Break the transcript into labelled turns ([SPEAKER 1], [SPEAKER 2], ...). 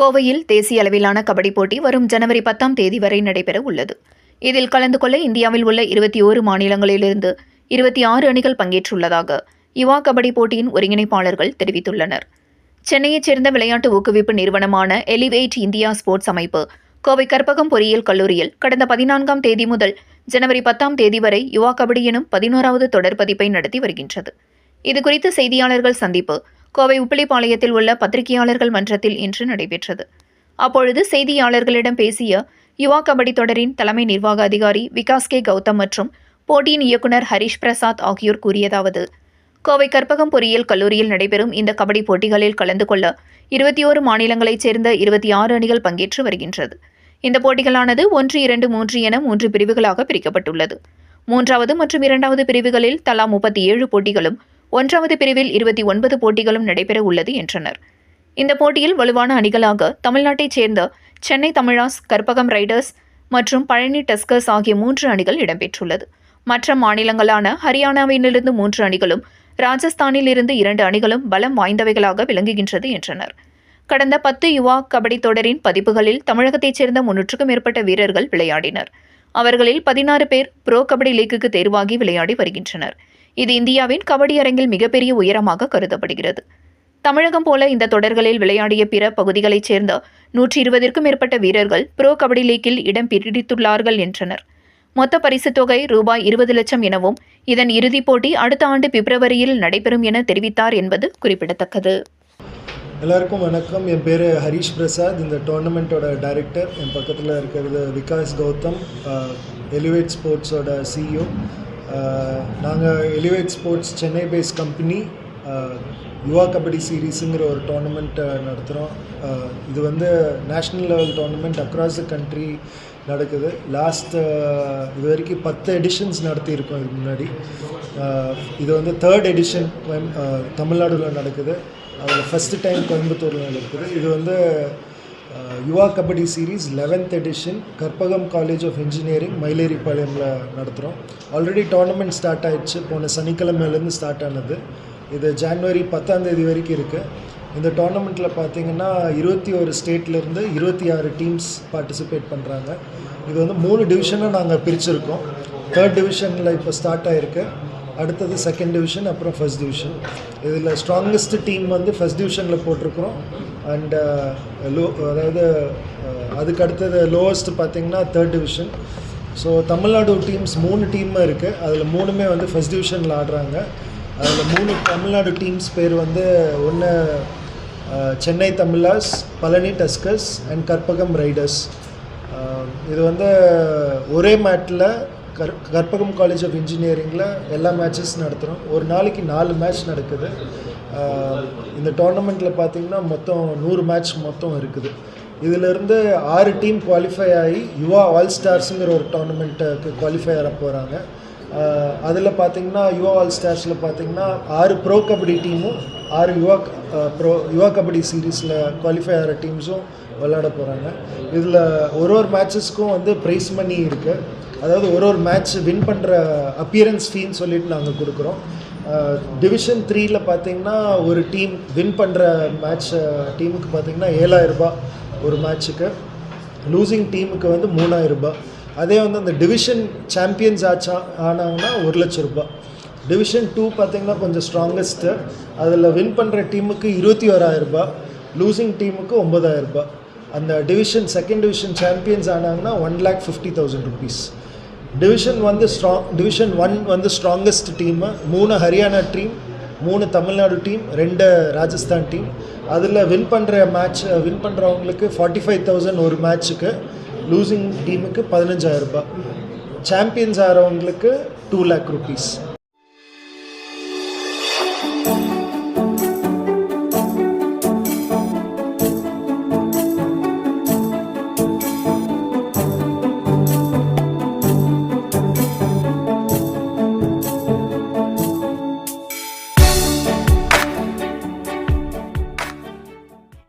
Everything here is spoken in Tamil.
[SPEAKER 1] கோவையில் தேசிய அளவிலான கபடி போட்டி வரும் ஜனவரி பத்தாம் தேதி வரை நடைபெற உள்ளது இதில் கலந்து கொள்ள இந்தியாவில் உள்ள இருபத்தி ஓரு மாநிலங்களிலிருந்து இருபத்தி ஆறு அணிகள் பங்கேற்றுள்ளதாக யுவா கபடி போட்டியின் ஒருங்கிணைப்பாளர்கள் தெரிவித்துள்ளனர். சென்னையைச் சேர்ந்த விளையாட்டு ஊக்குவிப்பு நிறுவனமான எலிவேட் இந்தியா ஸ்போர்ட்ஸ் அமைப்பு கோவை கற்பகம் பொறியியல் கல்லூரியில் கடந்த பதினான்காம் தேதி முதல் ஜனவரி பத்தாம் தேதி வரை யுவா கபடி எனும் பதினோராவது தொடர் பதிப்பை நடத்தி வருகின்றது. இதுகுறித்து செய்தியாளர்கள் சந்திப்பு கோவை உப்பிலிப்பாளையத்தில் உள்ள பத்திரிகையாளர்கள் மன்றத்தில் இன்று நடைபெற்றது. அப்பொழுது செய்தியாளர்களிடம் பேசிய யுவா கபடி தொடரின் தலைமை நிர்வாக அதிகாரி விகாஸ் கே. கௌதம் மற்றும் போட்டியின் இயக்குனர் ஹரிஷ் பிரசாத் ஆகியோர் கூறியதாவது கோவை கற்பகம் பொறியியல் கல்லூரியில் நடைபெறும் இந்த கபடி போட்டிகளில் கலந்து கொள்ள இருபத்தி ஓரு மாநிலங்களைச் சேர்ந்த இருபத்தி ஆறு அணிகள் பங்கேற்று வருகின்றது. இந்த போட்டிகளானது ஒன்று இரண்டு மூன்று என மூன்று பிரிவுகளாக பிரிக்கப்பட்டுள்ளது. மூன்றாவது மற்றும் இரண்டாவது பிரிவுகளில் தலா முப்பத்தி ஏழு போட்டிகளும் ஒன்றாவது பிரிவில் இருபத்தி ஒன்பது போட்டிகளும் நடைபெற உள்ளது என்றனர். இந்த போட்டியில் வலுவான அணிகளாக தமிழ்நாட்டைச் சேர்ந்த சென்னை தமிழாஸ் கற்பகம் ரைடர்ஸ் மற்றும் பழனி டஸ்கர்ஸ் ஆகிய மூன்று அணிகள் இடம்பெற்றுள்ளது. மற்ற மாநிலங்களான ஹரியானாவிலிருந்து மூன்று அணிகளும் ராஜஸ்தானில் இருந்து இரண்டு அணிகளும் பலம் வாய்ந்தவைகளாக விளங்குகின்றது என்றனர். கடந்த பத்து யுவா கபடி தொடரின் பதிப்புகளில் தமிழகத்தைச் சேர்ந்த முன்னூற்றுக்கும் மேற்பட்ட வீரர்கள் விளையாடினர். அவர்களில் பதினாறு பேர் ப்ரோ கபடி லீக்குக்கு தேர்வாகி விளையாடி வருகின்றனர். இது இந்தியாவின் கபடி அரங்கில் மிகப்பெரிய உயரமாக கருதப்படுகிறது. தமிழகம் போல இந்த தொடர்களில் விளையாடிய பிற பகுதிகளைச் சேர்ந்த நூற்றி இருபதிற்கும் மேற்பட்ட வீரர்கள் ப்ரோ கபடி லீக்கில் இடம் பிடித்துள்ளார்கள் என்றனர். மொத்த பரிசுத் தொகை ரூபாய் இருபது லட்சம் எனவும் இதன் இறுதிப் போட்டி அடுத்த ஆண்டு பிப்ரவரியில் நடைபெறும் என தெரிவித்தார் என்பது குறிப்பிடத்தக்கது.
[SPEAKER 2] எல்லாருக்கும் வணக்கம். என் பேர் ஹரீஷ் பிரசாத். இந்த டோர்னமெண்ட்டோட டைரக்டர். என் பக்கத்தில் இருக்கிறது விகாஸ் கௌதம் எலிவேட் ஸ்போர்ட்ஸோட சிஇஓ நாங்கள் Elevate Sports Chennai base company Yuva kabaddi சீரீஸுங்கிற ஒரு டோர்னமெண்ட்டை நடத்துகிறோம் இது வந்து national level tournament across the country நடக்குது. லாஸ்ட் இது வரைக்கும் பத்து எடிஷன்ஸ் நடத்தியிருக்கோம் இதுக்கு முன்னாடி. இது வந்து தேர்ட் எடிஷன் தமிழ்நாடுல நடக்குது. அதில் ஃபஸ்ட்டு டைம் கோயம்புத்தூரில் நடக்குது. இது வந்து Yuva kabaddi series eleventh edition Karpagam college of engineering மயிலேரிப்பாளையமில் நடத்துகிறோம் ஆல்ரெடி டோர்னமெண்ட் ஸ்டார்ட் ஆகிடுச்சு போன சனிக்கிழமையிலேருந்து ஸ்டார்ட் ஆனது. இது ஜான்வரி பத்தாந்தேதி வரைக்கும் இருக்குது இந்த டோர்னமெண்ட்டில் பார்த்தீங்கன்னா இருபத்தி ஒரு ஸ்டேட்லேருந்து இருபத்தி ஆறு டீம்ஸ் பார்ட்டிசிபேட் பண்ணுறாங்க இது வந்து மூணு டிவிஷனாக நாங்கள் பிரிச்சுருக்கோம். தேர்ட் டிவிஷனில் இப்போ ஸ்டார்ட் ஆகிருக்கு அடுத்தது செகண்ட் டிவிஷன் அப்புறம் ஃபர்ஸ்ட் டிவிஷன் இதில் ஸ்ட்ராங்கஸ்ட் டீம் வந்து ஃபர்ஸ்ட் டிவிஷனில் போட்டிருக்கிறோம். அண்டு லோ uh, அதாவது uh, அதுக்கு அடுத்தது லோவஸ்ட் பார்த்தீங்கன்னா third division so Tamil Nadu teams மூணு டீம் இருக்குது அதில் மூணுமே வந்து ஃபர்ஸ்ட் டிவிஷனில் ஆடுறாங்க. அதில் மூணு தமிழ்நாடு டீம்ஸ் பேர் வந்து ஒன்று uh, Chennai Tamilaas Palani Tuskers and Karpagam Riders. இது வந்து ஒரே மேட்டில் கற் கற்பகம் காலேஜ் ஆஃப் இன்ஜினியரிங்கில் எல்லா மேட்சஸ் நடத்துகிறோம் ஒரு நாளைக்கு நாலு மேட்ச் நடக்குது. இந்த டோர்னமெண்ட்டில் பார்த்தீங்கன்னா மொத்தம் நூறு மேட்ச் மொத்தம் இருக்குது. இதிலிருந்து ஆறு டீம் குவாலிஃபை ஆகி யுவா ஆல் ஸ்டார்ஸுங்கிற ஒரு டோர்னமெண்ட்டுக்கு குவாலிஃபை ஆக போகிறாங்க அதில் பார்த்தீங்கன்னா யுவா ஆல் ஸ்டார்ஸில் பார்த்தீங்கன்னா ஆறு ப்ரோ கபடி டீமும் ஆறு யுவா ப்ரோ யுவா கபடி சீரீஸில் குவாலிஃபை ஆகிற டீம்ஸும் விளையாட போகிறாங்க இதில் ஒரு ஒரு மேட்சஸ்க்கும் வந்து ப்ரைஸ் மணி இருக்குது அதாவது ஒரு ஒரு மேட்ச் வின் பண்ணுற அப்பியரன்ஸ் ஃபீன்னு சொல்லிட்டு நாங்கள் கொடுக்குறோம். டிவிஷன் த்ரீயில் பார்த்தீங்கன்னா ஒரு டீம் வின் பண்ணுற மேட்ச் டீமுக்கு பார்த்தீங்கன்னா ஏழாயிரரூபா ஒரு மேட்ச்சுக்கு லூசிங் டீமுக்கு வந்து மூணாயிரம் ரூபாய். அதே வந்து அந்த டிவிஷன் சாம்பியன்ஸ் ஆச்சா ஆனாங்கன்னா ஒரு லட்சம் ரூபாய். டிவிஷன் டூ பார்த்தீங்கன்னா கொஞ்சம் ஸ்ட்ராங்கஸ்ட்டு அதில் வின் பண்ணுற டீமுக்கு இருபத்தி ஓராயிரரூபா லூசிங் டீமுக்கு ஒம்பதாயிரரூபா ரூபாய். அந்த division second division champions ஆனாங்கன்னா one lakh fifty thousand rupees division வந்து ஸ்ட்ராங் டிவிஷன் ஒன் வந்து ஸ்ட்ராங்கஸ்ட் டீமு மூணு ஹரியானா டீம் மூணு தமிழ்நாடு டீம் ரெண்டு ராஜஸ்தான் டீம் அதில் வின் பண்ணுற மேட்ச் வின் பண்ணுறவங்களுக்கு ஃபார்ட்டி ஃபைவ் தௌசண்ட் ஒரு மேட்ச்சுக்கு லூசிங் டீமுக்கு பதினஞ்சாயிரம் ரூபாய். சாம்பியன்ஸ் ஆகிறவங்களுக்கு டூ லேக் ருபீஸ்